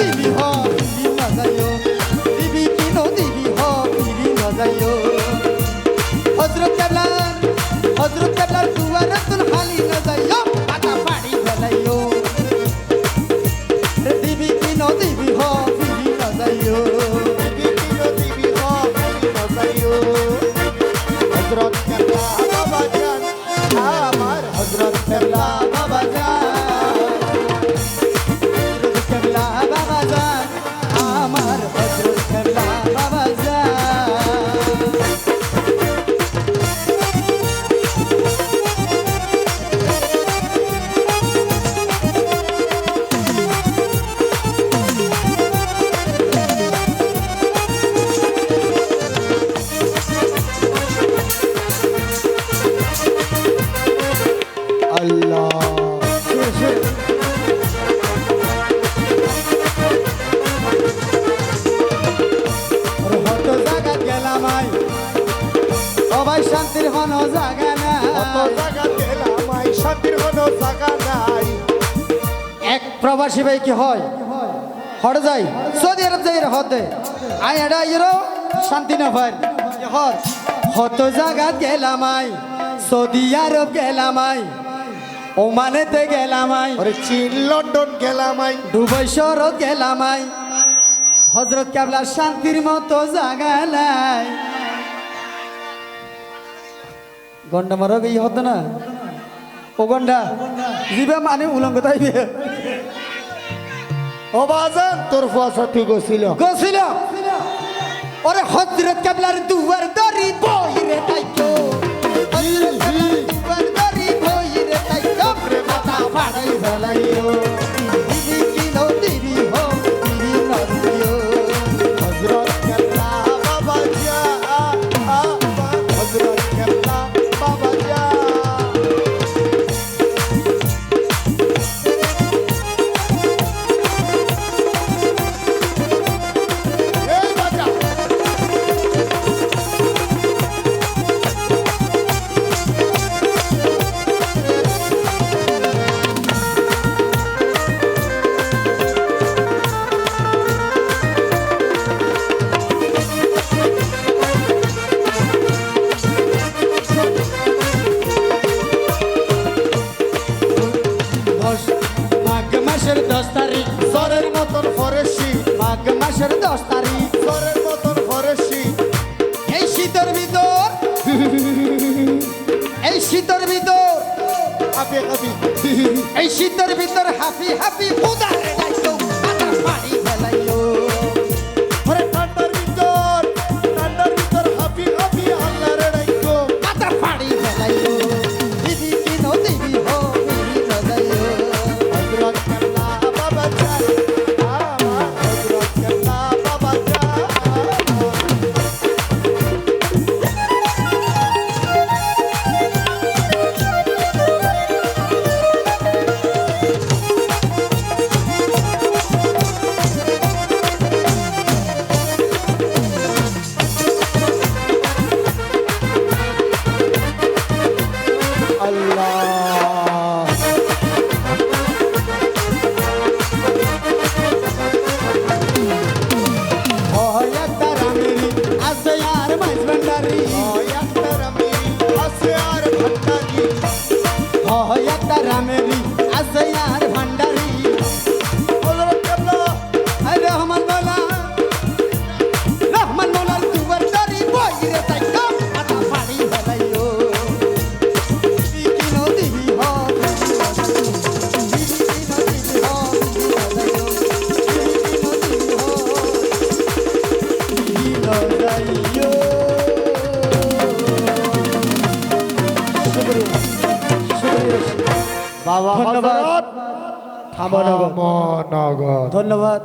দিবি হ ফিরি না যাইও। দিবি কিন দিবি হ ফিরি না যাইও। হজরত কেবলার হজরত হন জায়গা না কত জায়গা গেলাম আই শান্তির নাই। এক প্রবাসী ভাই কি হয়? হর যাই সৌদি আরব যাই হতে। আই এডা ইরো শান্তি না ভাই। হর হত জায়গা গেলাম আই সৌদি আরব গেলাম আই ওমানেতে গেলাম আই। চীন লন্ডন গেলাম আই। দুবাই গেলাম আই। হজরত কেবলা শান্তির মতো জায়গা নাই। গন্ডা মারো এই হতো না? ও গন্ডা জিবে মানে উলঙ্গ তাইবে। ও বাজান তোর ফুয়াশা তুই গছিল। গছিল। ওরে হজরত কেবলার দুয়ার মাসের দশ তারিখ, ঘরের মতন ফরেশি এই শীতের ভিতর, এই শীতের ভিতর হাফি হাফি এই শীতের ভিতর হাফি হাফি উদারে বাবা ধন্যবাদ। ধন্যবাদ।